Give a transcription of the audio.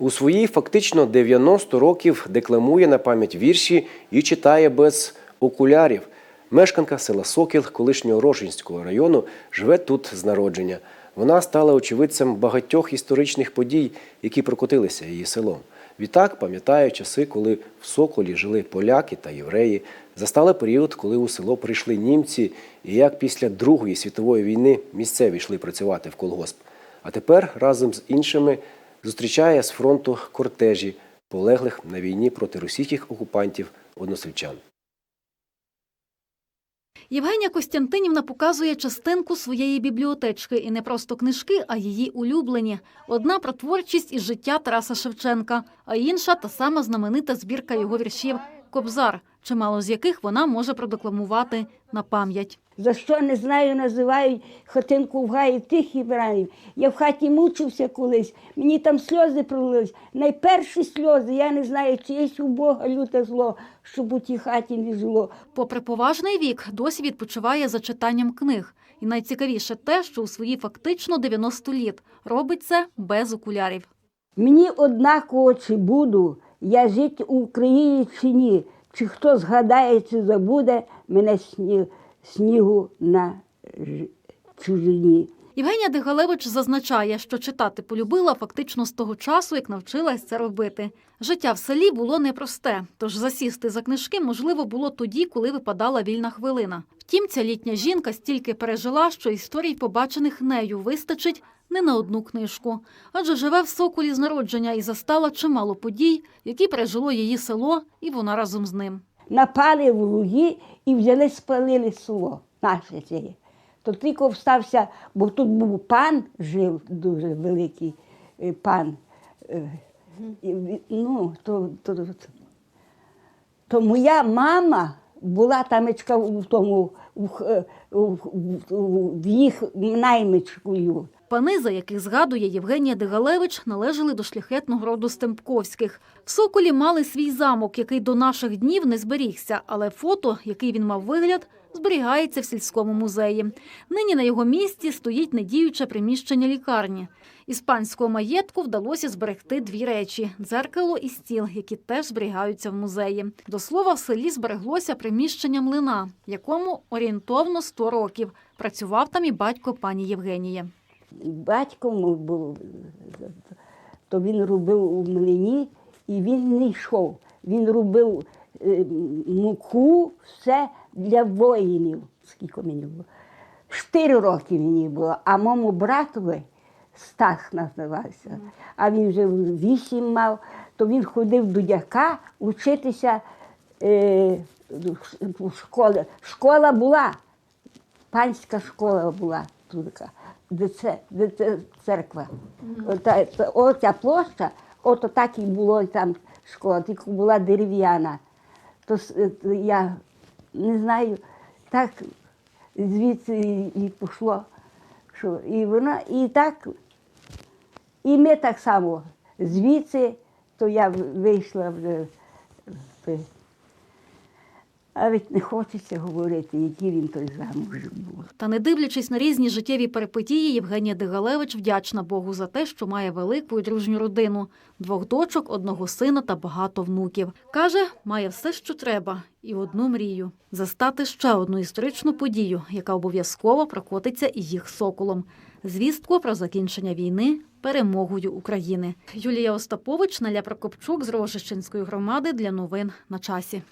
У свої фактично 90 років декламує на пам'ять вірші і читає без окулярів. Мешканка села Сокіл колишнього Рожинського району живе тут з народження. Вона стала очевидцем багатьох історичних подій, які прокотилися її селом. Відтак пам'ятає часи, коли в Соколі жили поляки та євреї, застала період, коли у село прийшли німці, і як після Другої світової війни місцеві йшли працювати в колгосп. А тепер разом з іншими зустрічає з фронту кортежі полеглих на війні проти російських окупантів односельчан. Євгенія Костянтинівна показує частинку своєї бібліотечки і не просто книжки, а її улюблені. Одна про творчість і життя Тараса Шевченка, а інша та сама знаменита збірка його віршів Кобзар, чимало з яких вона може продекламувати на пам'ять. За що не знаю, називають хатинку в гаї тихий бранів. Я в хаті мучився колись, мені там сльози пролились. Найперші сльози, я не знаю, чи є у Бога люте зло, щоб у тій хаті не жило. Попри поважний вік, досі відпочиває за читанням книг. І найцікавіше те, що у свої фактично 90 літ робить це без окулярів. Мені однаково, чи буду я жити у Україні чи ні, чи хто згадає, чи забуде мене сні, снігу на чужині. Євгенія Дегалевич зазначає, що читати полюбила фактично з того часу, як навчилась це робити. Життя в селі було непросте, тож засісти за книжки можливо було тоді, коли випадала вільна хвилина. Втім, ця літня жінка стільки пережила, що історій, побачених нею, вистачить не на одну книжку. Адже живе в Соколі з народження і застала чимало подій, які пережило її село, і вона разом з ним. Напали в луги і взяли, спалили село наше. То тільки встався, бо тут був пан жив дуже великий е, пан. Е, Ну, то, то, то, то моя мама була тамечка в тому, в, х- в, в, в їх наймичкою. Пани, за яких згадує Євгенія Дегалевич, належали до шляхетного роду Стемпковських. В Соколі мали свій замок, який до наших днів не зберігся, але фото, який він мав вигляд, зберігається в сільському музеї. Нині на його місці стоїть недіюче приміщення лікарні. Із панського маєтку вдалося зберегти дві речі – дзеркало і стіл, які теж зберігаються в музеї. До слова, в селі збереглося приміщення млина, якому орієнтовно 100 років. Працював там і батько пані Євгенії. Батько мов був, то він робив у млині, і він не йшов. Він робив е, муку, все для воїнів. Скільки мені було? Чотири роки мені було, а моєму братові Стах називався. А він вже вісім мав, то він ходив до дяка вчитися е, в школі. Школа була, панська школа була тут, така, де це, церква. Ота, та- оця площа, ото так і було там школа, тільки була дерев'яна. То, е, я не знаю, так звідси і, і пішло. Що, і вона, і так, і ми так само звідси, то я вийшла вже. А ведь не хочеться говорити, який він той замуж був. Та не дивлячись на різні життєві перипетії, Євгенія Дегалевич вдячна Богу за те, що має велику і дружню родину, двох дочок, одного сина та багато внуків. Каже, має все, що треба, і одну мрію застати ще одну історичну подію, яка обов'язково прокотиться і їх соколом. Звістку про закінчення війни перемогою України. Юлія Остапович, Наля Прокопчук з Рожищенської громади для новин на часі.